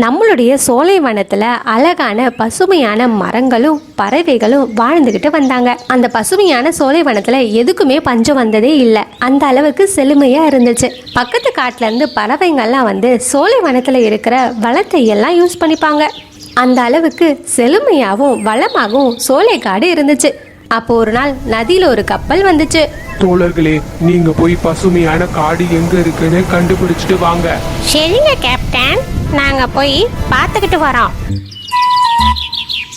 நம்மளுடைய சோலைவனத்துல அழகான பசுமையான மரங்களும் பறவைகளும் வாழ்ந்துக்கிட்டு வந்தாங்க. அந்த பசுமையான சோலைவனத்துல எதுக்குமே பஞ்சம் வந்ததே இல்லை. அந்த அளவுக்கு செழுமையாக இருந்துச்சு. பக்கத்து காட்டிலேருந்து பறவைங்கள்லாம் வந்து சோலைவனத்துல இருக்கிற வளத்தை எல்லாம் யூஸ் பண்ணிப்பாங்க. அந்த அளவுக்கு செழுமையாகவும் வளமாகவும் சோலைக்காடு இருந்துச்சு. அப்போ ஒரு நாள் நதியில ஒரு கப்பல் வந்துச்சு. தோழர்களே நீங்க போய் பசுமையான காடு எங்க இருக்குன்னு கண்டுபிடிச்சிட்டு வாங்க. சரிங்க கேப்டன். நாங்க போய் பார்த்துக்கிட்டு வரோம்.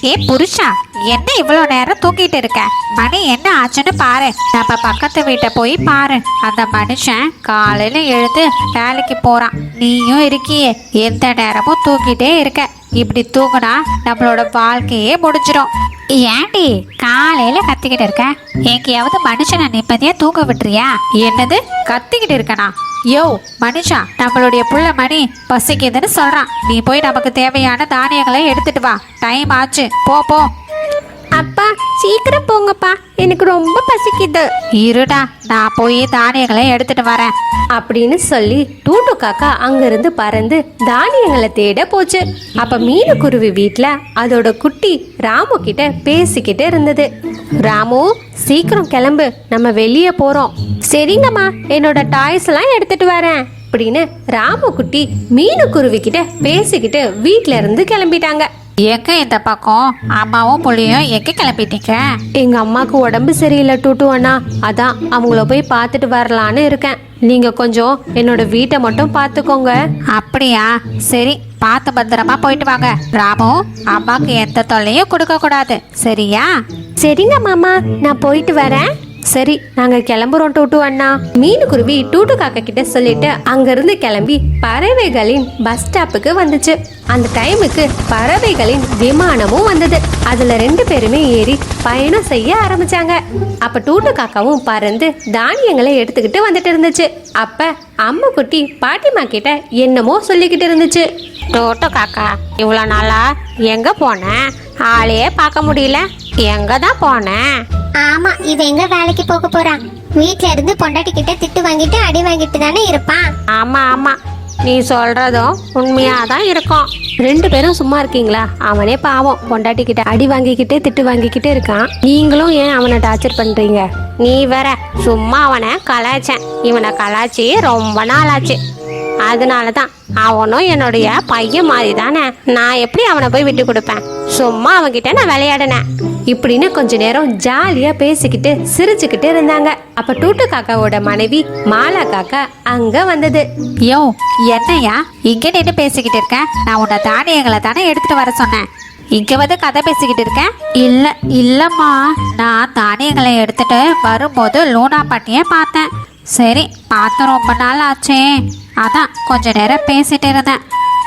ஏ புருஷா என்ன இவ்வளோ நேரம் தூங்கிட்டு இருக்க? மணி என்ன ஆச்சுன்னு பாரு. நம்ம பக்கத்து வீட்டை போய் பாரு. அந்த மனுஷன் காலையில எழுந்து வேலைக்கு போறான். நீயும் இருக்கியே. எந்த நேரமும் தூங்கிட்டே இருக்க. இப்படி தூங்கினா நம்மளோட வாழ்க்கையே முடிஞ்சிடும் ஏண்டி காலையில கத்திக்கிட்டு இருக்க? எங்கேயாவது மனுஷனை நிம்மதியா தூங்க விட்டுறியா? என்னது? கத்திக்கிட்டு இருக்கனா? யோ மனுஷா நம்மளுடைய புள்ள மணி பசிக்குதுன்னு சொல்றான். நீ போய் நமக்கு தேவையான தானியங்களை எடுத்துட்டு வா. டைம் ஆச்சு. போ போ. அப்பா சீக்கிரம் போங்கப்பா. எனக்கு ரொம்ப பசிக்குது. இருடா நான் போய் தானியங்களை எடுத்துட்டு வரேன். அப்படின்னு சொல்லி டூட்டு காக்கா அங்கிருந்து பறந்து தானியங்களை தேட போச்சு. அப்ப மீனுக்குருவி வீட்ல அதோட குட்டி ராமு கிட்ட பேசிக்கிட்டு இருந்தது. ராமு சீக்கிரம் கிளம்பு. நம்ம வெளியே போறோம். சரிங்கம்மா என்னோட டாய்ஸ் எல்லாம் எடுத்துட்டு வரேன். அப்படின்னு ராமு குட்டி மீனுக்குருவி கிட்ட பேசிக்கிட்டு வீட்ல இருந்து கிளம்பிட்டாங்க. எங்க இந்த பக்கம். அம்மாவும் புள்ளியும் எங்க கிளம்பிட்டீங்க. எங்க அம்மாக்கு உடம்பு சரியில்லை டூட்டு அண்ணா. அதான் அவங்கள போய் பார்த்துட்டு வரலான்னு இருக்கேன். நீங்க கொஞ்சம் என்னோட வீட்டை மட்டும் பார்த்துக்கோங்க. அப்படியா? சரி பார்த்து பத்திரமா போயிட்டு வாங்க. ராமு அம்மாக்கு எந்த தொல்லையும் கொடுக்க கூடாது சரியா? சரிங்க மாமா நான் போயிட்டு வரேன். சரி நாங்க கிளம்புறோம் டூட்டு அண்ணா. மீனுக்குருவி டூட்டு காக்கா கிட்ட சொல்லிட்டு அங்கிருந்து கிளம்பி பறவைகளின் பஸ் ஸ்டாப்புக்கு வந்துச்சு. அந்த டைமுக்கு பறவைகளின் விமானமும் வந்தது. அதுல ரெண்டு பேருமே ஏறி பயணம் செய்ய ஆரம்பிச்சாங்க. அப்ப டூட்டு காக்காவும் பறந்து தானியங்களை எடுத்துக்கிட்டு வந்துட்டு இருந்துச்சு. அப்ப அம்மா குட்டி பாட்டிமா கிட்ட என்னமோ சொல்லிக்கிட்டு இருந்துச்சு. டோட்டோ காக்கா இவ்வளோ நாளா எங்க போனேன் ஆளையே பார்க்க முடியல. எங்க தான் போனேன் ஆமா இவ எங்க வேலைக்கு போக போறா? வீட்ல இருந்து பொண்டாட்டி கிட்ட திட்டு வாங்கிட்டு அடி வாங்கிட்டு தானே இருப்பான் ஆமா ஆமா. நீ சொல்றதும் உண்மையா தான் இருக்கும். ரெண்டு பேரும் சும்மா இருக்கீங்களா? அவனே பாவம். பொண்டாட்டி கிட்ட அடி வாங்கிக்கிட்டே திட்டு வாங்கிக்கிட்டே இருக்கான். நீங்களும் ஏன் அவனை டார்ச்சர் பண்றீங்க? நீ வேற சும்மா அவனை கலாய்ச்சேன். இவனை கலாய்ச்சி ரொம்ப நாள் ஆச்சு அதனால தான் அவனும் என்னுடைய பையன் மாதிரி தானே நான் எப்படி அவனை போய் விட்டு கொடுப்பேன்? சும்மா அவன்கிட்ட நான் விளையாடினேன். இப்படின்னு கொஞ்ச நேரம் ஜாலியா பேசிக்கிட்டு சிரிச்சுக்கிட்டு இருந்தாங்க. அப்ப டூட்டு காக்காவோட மனைவி மாலா காக்கா அங்க வந்தது. யோ என்னையா இங்க நின்று பேசிக்கிட்டு இருக்க? நான் உன்னை தானியங்களை தானே எடுத்துட்டு வர சொன்னேன். இங்க வந்து கதை பேசிக்கிட்டு இருக்கேன் இல்ல இல்லம்மா. நான் தானியங்களை எடுத்துட்டு வரும்போது லூனா பாட்டியை பார்த்தேன். சரி பார்த்து ரொம்ப நாள் ஆச்சே. அதான் கொஞ்ச நேரம் பேசிட்டு இருந்தேன்.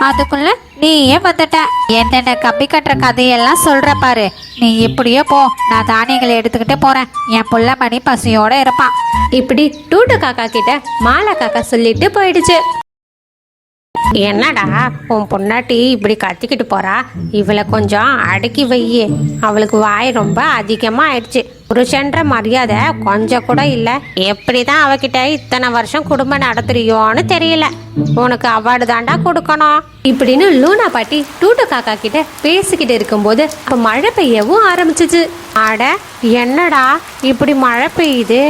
அதுக்குள்ள நீயே வந்துட்ட. என்னென்ன கம்பி கட்டுற கதையெல்லாம் சொல்ற பாரு. நீ இப்படியே போ. நான் தானியங்களை எடுத்துக்கிட்டு போறேன். என் புள்ள மணி பசியோட இருப்பான். இப்படி டூட்டு காக்கா கிட்ட மாலா காக்கா சொல்லிட்டு போயிடுச்சு. என்னடா உன் பொண்டாட்டி இப்படி கத்திக்கிட்டு போறா? இவளை கொஞ்சம் அடக்கி வையே. அவளுக்கு வாய் ரொம்ப அதிகமாக ஆயிடுச்சு புருஷன்ற மரியாதை கொஞ்சம் கூட இல்லை. எப்படி தான் அவகிட்ட இத்தனை வருஷம் குடும்பம் நடத்துறியோன்னு தெரியல. உனக்கு அவார்டு தாண்டா கொடுக்கணும். இப்படின்னு லூனா பாட்டி டூட்டு காக்கா கிட்ட பேசிக்கிட்டு இருக்கும்போது அப்ப மழை பெய்யவும் ஆரம்பிச்சிச்சு. அட என்னடா இப்படி மழை பெய்யுது.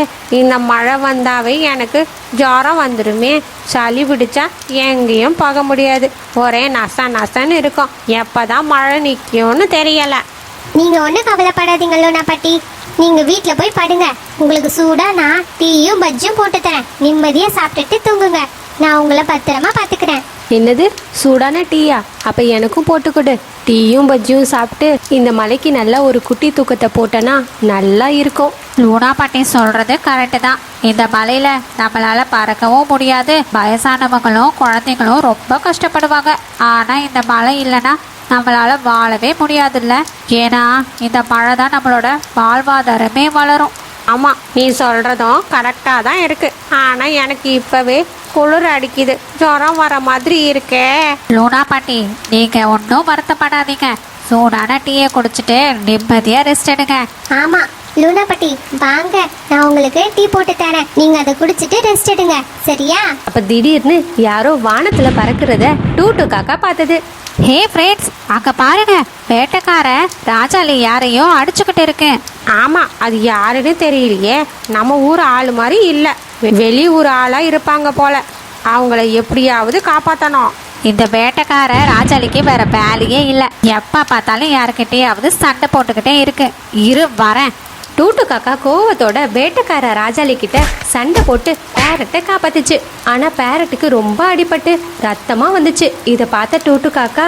இந்த மழை வந்தாவே எனக்கு ஜுரம் வந்துடுமே சளி பிடிச்சா எங்கேயும் போக முடியாது. ஒரே நச நசன்னு இருக்கும். எப்பதான் மழை நிற்கும்னு தெரியலை. நீங்க ஒன்றும் கவலைப்படாதீங்க லோனா பாட்டி. நீங்க வீட்ல போய் படுங்க. உங்களுக்கு சூடா நான் டீயும் பஜ்ஜும் போட்டு தரேன். நிம்மதியா சாப்பிட்டுட்டு தூங்குங்க. நான் உங்களை பத்திரமா பாத்துக்கிறேன். என்னது? சூடான டீயா? அப்ப எனக்கும் போட்டு கொடு டீயும் பஜ்ஜியும் சாப்பிட்டு இந்த மலைக்கு நல்ல ஒரு குட்டி தூக்கத்தை போட்டேன்னா நல்லா இருக்கும். லூனா பாட்டி சொல்றது கரெக்டு தான். இந்த மலையில நம்மளால பறக்கவும் முடியாது. வயசானவங்களும் குழந்தைங்களும் ரொம்ப கஷ்டப்படுவாங்க. ஆனா இந்த மழை இல்லைன்னா நம்மளால வாழவே முடியாதுல்ல. ஏன்னா இந்த மழை தான் நம்மளோட வாழ்வாதாரமே வளரும். ஆமா நீ சொல்றதும் கரெக்டா தான் இருக்கு. ஆனா எனக்கு இப்பவே குளிர் அடிக்குது. ஜுரம் வர மாதிரி இருக்கே. லூனா பாட்டி நீங்க ஒன்றும் வருத்தப்படாதீங்க. சூடான டீயை குடிச்சிட்டு நிம்மதியா ரெஸ்ட் எடுங்க. ஆமா லூனாபட்டி வாங்க நான் உங்களுக்கு டீ போட்டு தரேன். நீங்க அதை குடிச்சிட்டு ரெஸ்ட் எடுங்க. சரியா? அப்ப திடீர்னு யாரோ வானத்துல பறக்கிறத டூட்டு காக்கா பார்த்தது. ஹே ஃப்ரெண்ட்ஸ் அங்க பாருங்க வேட்டைக்கார ராஜாளி யாரையோ அடிச்சுக்கிட்டு இருக்கேன். ஆமா அது யாருன்னு தெரியலையே. நம்ம ஊர் ஆளு மாதிரி இல்லை. வெ- வெளி ஊர் ஆளா இருப்பாங்க போல. அவங்கள எப்படியாவது காப்பாத்தணும். இந்த வேட்டைக்கார ராஜாளிக்கு வேற வேலையே இல்லை. எப்ப பார்த்தாலும் யாருக்கிட்டேயாவது சண்டை போட்டுக்கிட்டே இருக்கு. இரு வரேன். டூட்டு காக்கா கோவத்தோட வேட்டைக்கார ராஜாளி கிட்ட சண்டை போட்டு பேரட்டை காப்பாத்துச்சு. ஆனா பேரட்டுக்கு ரொம்ப அடிபட்டு ரத்தமா வந்துச்சு. இத பார்த்த டூட்டு காக்கா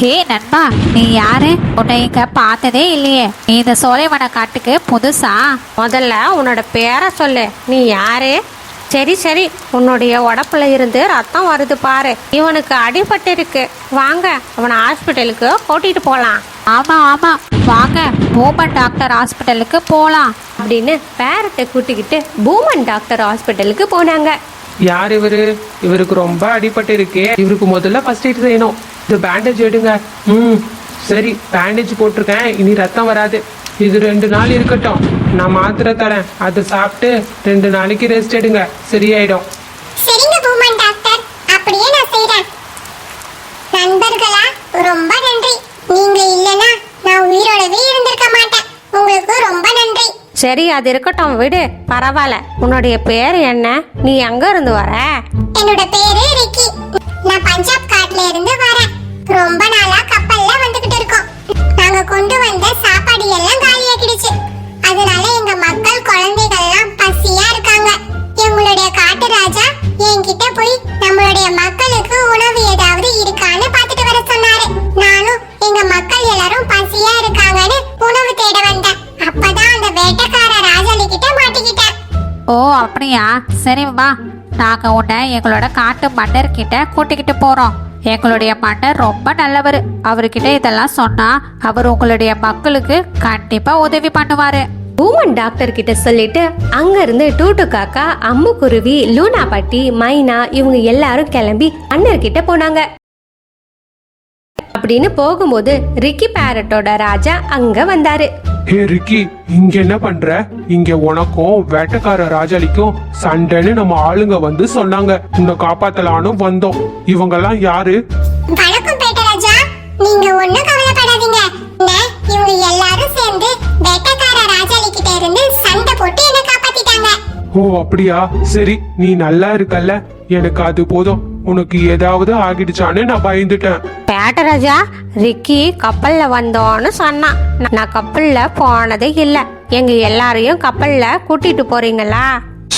ஹே நண்பா நீ யாரு? உன்னை இங்க பார்த்ததே இல்லையே. நீ இந்த சோலைவன காட்டுக்கு புதுசா? முதல்ல உன்னோட பேரை சொல்லு. நீ யாரு? சரி சரி. உன்னுடைய உடப்புல இருந்து ரத்தம் வருது பாரு. இவனுக்கு அடிபட்டு இருக்கு வாங்க அவனை ஹாஸ்பிட்டலுக்கு கூட்டிட்டு போலாம். ஆமா ஆமா. வாங்க பூமன் டாக்டர் ஹாஸ்பிட்டலுக்கு போலாம் அப்படின்னு பேரட்டை கூட்டிக்கிட்டு பூமன் டாக்டர் ஹாஸ்பிட்டலுக்கு போனாங்க. யார் இவரு? இவருக்கு ரொம்ப அடிபட்டு இருக்கே. இவருக்கு முதல்ல ஃபர்ஸ்ட் எய்ட் செய்யணும். இது பேண்டேஜ் எடுங்க. ம் சரி பேண்டேஜ் போட்டிருக்கேன். இனி ரத்தம் வராது. இது ரெண்டு நாள் இருக்கட்டும். நான் மாத்திரை தரேன். அதை சாப்பிட்டு ரெண்டு நாளைக்கு ரெஸ்ட் எடுங்க. சரியாயிடும். சரிங்க பூமன் டாக்டர். அப்படியே நான் செய்றேன். நண்பர்களா ரொம்ப நன்றி. நீங்க இல்லனா நான் உயிரோடவே இருந்திருக்க மாட்டேன். உங்களுக்கு ரொம்ப நன்றி. சரி அது இருக்கட்டும். விடு. பரவாயில்ல. உன்னுடைய பேர் என்ன? நீ எங்க இருந்து வர? என்னோட பேரு ரிக்கி. நான் பஞ்சாப் காட்ல இருந்து வரேன். ரொம்ப நாளா கப்பல்ல வந்துகிட்டு இருக்கோம். நாங்க கொண்டு வந்த சாப்பாடு எல்லாம் காலியாக்கிடுச்சு. அதனால எங்க மக்கள் குழந்தைகள் எல்லாம் பசியா இருக்காங்க. எங்களுடைய காட்டு ராஜா என்கிட்ட போய் ஓ அப்படியா? சரி வா. நாங்கள் உன்னை எங்களோட காட்டு மன்னர் கிட்ட கூட்டிக்கிட்டு போகிறோம் எங்களுடைய மன்னர் ரொம்ப நல்லவர். அவர்கிட்ட இதெல்லாம் சொன்னா அவர் உங்களுடைய மக்களுக்கு கண்டிப்பா உதவி பண்ணுவாரு. பூமன் டாக்டர் கிட்ட சொல்லிட்டு அங்க இருந்து டூட்டு காக்கா அம்முக்குருவி லூனா பாட்டி மைனா இவங்க எல்லாரும் கிளம்பி அண்ணர் கிட்ட போனாங்க. அப்படின்னு போகும்போது ரிக்கி பேரட்டோட ராஜா அங்க வந்தாரு. ஹே ரிக்கி இங்க என்ன பண்ற? இங்க உனக்கும் வேட்டைக்கார ராஜாளிக்கும் சண்டைன்னு நம்ம ஆளுங்க வந்து சொன்னாங்க. உன்னை காப்பாத்தலான்னு வந்தோம். இவங்கெல்லாம் யாரு? வணக்கம் பேட்டராஜா நீங்க ஒண்ணும் கவலைப்படாதீங்க. இவங்க எல்லாரும் சேர்ந்து வேட்டைக்கார ராஜாளி கிட்ட இருந்து சண்டை போட்டு என்ன காப்பாத்திட்டாங்க. ஓ அப்படியா? சரி நீ நல்லா இருக்கல்ல. எனக்கு அது போதும். உனக்கு ஏதாவது ஆகிடுச்சான்னு நான் பயந்துட்டேன். பேட்டராஜா ரிக்கி கப்பல்ல வந்தோன்னு சொன்னான் நான் கப்பல்ல போனதே இல்ல. எங்க எல்லாரையும் கப்பல்ல கூட்டிட்டு போறீங்களா?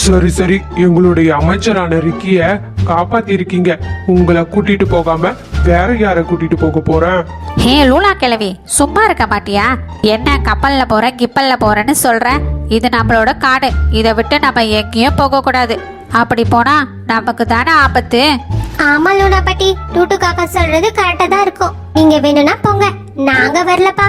சரி சரி. எங்களுடைய அமைச்சரான ரிக்கிய காப்பாத்தி இருக்கீங்க உங்களை கூட்டிட்டு போகாம வேற யார கூட்டிட்டு போக போறேன்? ஹே லூலா கிழவி சும்மா இருக்க மாட்டியா? என்ன கப்பல்ல போற கிப்பல்ல போறேன்னு சொல்ற? இது நம்மளோட காடு. இதை விட்டு நம்ம எங்கேயும் போக கூடாது அப்படி போனா நமக்கு தானே ஆபத்து? ஆமா லூனா பாட்டி. டூட்டு காக்கா சொல்றது கரெக்டா தான் இருக்கும். நீங்க வேணும்னா போங்க. நாங்க வரலப்பா.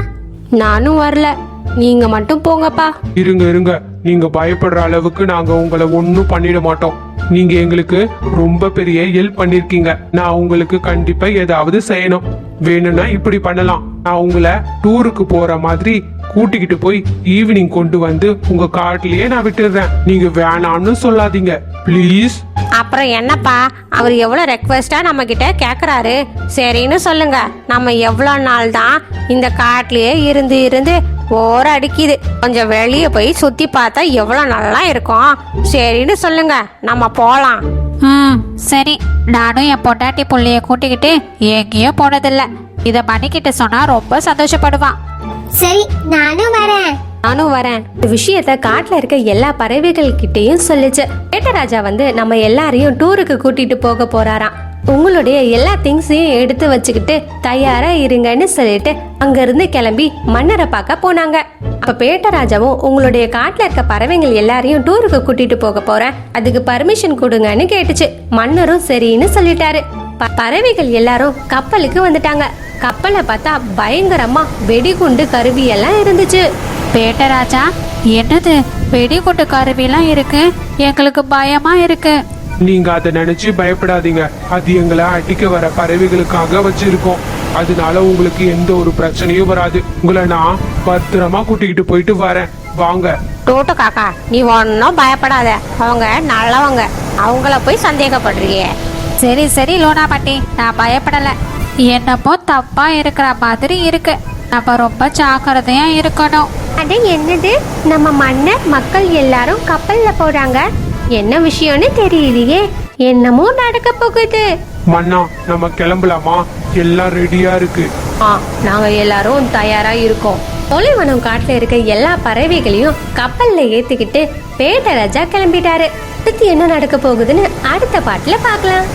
நானும் வரல. நீங்க மட்டும் போங்கப்பா. இருங்க இருங்க. நீங்க பயப்படுற அளவுக்கு நாங்க உங்களை ஒன்னும் பண்ணிட மாட்டோம். நீங்க எங்களுக்கு ரொம்ப பெரிய ஹெல்ப் பண்ணிருக்கீங்க. நான் உங்களுக்கு கண்டிப்பா ஏதாவது செய்யணும். வேணும்னா இப்படி பண்ணலாம். நான் உங்களை டூருக்கு போற மாதிரி கூட்டிக்கிட்டு போய் ஈவினிங் கொண்டு வந்து உங்க காட்டுலயே நான் விட்டுடுறேன் நீங்க வேணாம்னு சொல்லாதீங்க. ப்ளீஸ் அப்புறம் என்னப்பா? அவர் எவ்வளோ ரெக்வஸ்டா நம்ம கிட்ட கேட்குறாரு சரின்னு சொல்லுங்க. நம்ம எவ்வளோ நாள் தான் இந்த காட்டிலேயே இருந்து இருந்து ஓர அடிக்குது. கொஞ்சம் வெளியே போய் சுற்றி பார்த்தா எவ்வளோ நல்லா இருக்கும். சரின்னு சொல்லுங்க. நம்ம போகலாம் ம் சரி. நானும் என் பொண்டாட்டி புள்ளைய கூட்டிக்கிட்டு எங்கேயும் போனதில்ல. இதை மணிக்கிட்ட சொன்னா ரொம்ப சந்தோஷப்படுவான். சரி நானும் வரேன். நானும் வரேன். இந்த விஷயத்த காட்டுல இருக்க எல்லா பறவைகள் கிட்டேயும் சொல்லுச்சு வேட்டராஜா வந்து நம்ம எல்லாரையும் டூருக்கு கூட்டிட்டு போக போறாராம். உங்களுடைய எல்லா திங்ஸையும் எடுத்து வச்சுக்கிட்டு தயாரா இருங்கன்னு சொல்லிட்டு அங்கிருந்து கிளம்பி மன்னரை பார்க்க போனாங்க. அப்ப பேட்டராஜாவும் உங்களுடைய காட்டுல இருக்க பறவைகள் எல்லாரையும் டூருக்கு கூட்டிட்டு போக போறேன். அதுக்கு பர்மிஷன் கொடுங்கன்னு கேட்டுச்சு. மன்னரும் சரின்னு சொல்லிட்டாரு. ப- பறவைகள் எல்லாரும் கப்பலுக்கு வந்துட்டாங்க. கப்பலை பார்த்தா பயங்கரமா வெடிகுண்டு கருவி எல்லாம் இருந்துச்சு. பேட்டராஜா என்னது? வெடிகுண்டு கருவிலாம் இருக்கு. எங்களுக்கு பயமா இருக்கு. நீங்க அதை நினைச்சு பயப்படாதீங்க. அது எங்களை அடிக்க வர பறவைகளுக்காக வச்சிருக்கோம். அதனால உங்களுக்கு எந்த ஒரு பிரச்சனையும் வராது. உங்களை நான் பத்திரமா கூட்டிக்கிட்டு போயிட்டு வரேன். வாங்க. டோட்டு காக்கா நீ ஒன்றும் பயப்படாத. அவங்க நல்லவங்க. அவங்கள போய் சந்தேகப்படுறியே. சரி சரி லோனா பாட்டி நான் பயப்படல. என்னமோ தப்பா இருக்கிற மாதிரி இருக்கு. நம்ம ரொம்ப ஜாக்கிரதையா இருக்கணும். அது என்னது? நம்ம மன்னர் மக்கள் எல்லாரும் கப்பல்ல போறாங்க. என்ன விஷயம்னு தெரியலையே. என்னமோ நடக்க போகுது. மன்னா நம்ம கிளம்பலாமா? எல்லாம் ரெடியா இருக்கு. ஆ நாங்க எல்லாரும் தயாரா இருக்கோம். தொலைவனம் காட்டுல இருக்க எல்லா பறவைகளையும் கப்பல்ல ஏத்திக்கிட்டு பேட்டராஜா கிளம்பிட்டாரு. அடுத்து என்ன நடக்க போகுதுன்னு அடுத்த பாட்டுல பார்க்கலாம்.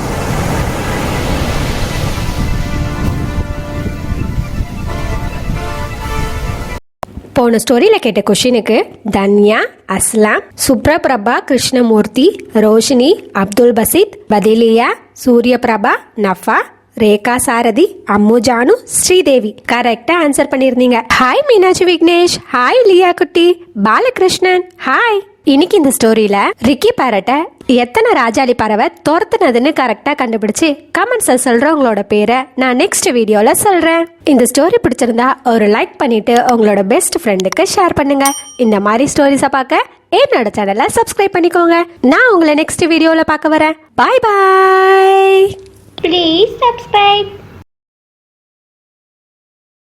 போன ஸ்டோரியில் கேட்ட கொஷினுக்கு தன்யா அஸ்லாம் சுப்ரபிரபா கிருஷ்ணமூர்த்தி ரோஷினி அப்துல் பசீத் பதிலியா சூரியபிரபா நஃபா ரேகா சாரதி அம்முஜானு ஸ்ரீதேவி. கரெக்டா ஆன்சர் பண்ணிருந்தீங்க. ஹாய் மீனாட்சி விக்னேஷ். ஹாய் லியா குட்டி. பாலகிருஷ்ணன். ஹாய் இன்னைக்கு இந்த ஸ்டோரியில ரிக்கி பேரட்டை எத்தனை ராஜாளி பறவை துரத்துனதுன்னு கரெக்டாக கண்டுபிடிச்சி கமெண்ட்ஸில் சொல்கிறவங்களோட பேரை நான் நெக்ஸ்ட் வீடியோவில் சொல்கிறேன் இந்த ஸ்டோரி பிடிச்சிருந்தா ஒரு லைக் பண்ணிவிட்டு உங்களோட பெஸ்ட் ஃப்ரெண்டுக்கு ஷேர் பண்ணுங்க. இந்த மாதிரி ஸ்டோரிஸை பார்க்க என்னோட சேனலை சப்ஸ்கிரைப் பண்ணிக்கோங்க. நான் உங்களை நெக்ஸ்ட் வீடியோவில் பார்க்க வரேன். பாய் பாய் ப்ளீஸ் சப்ஸ்கிரைப்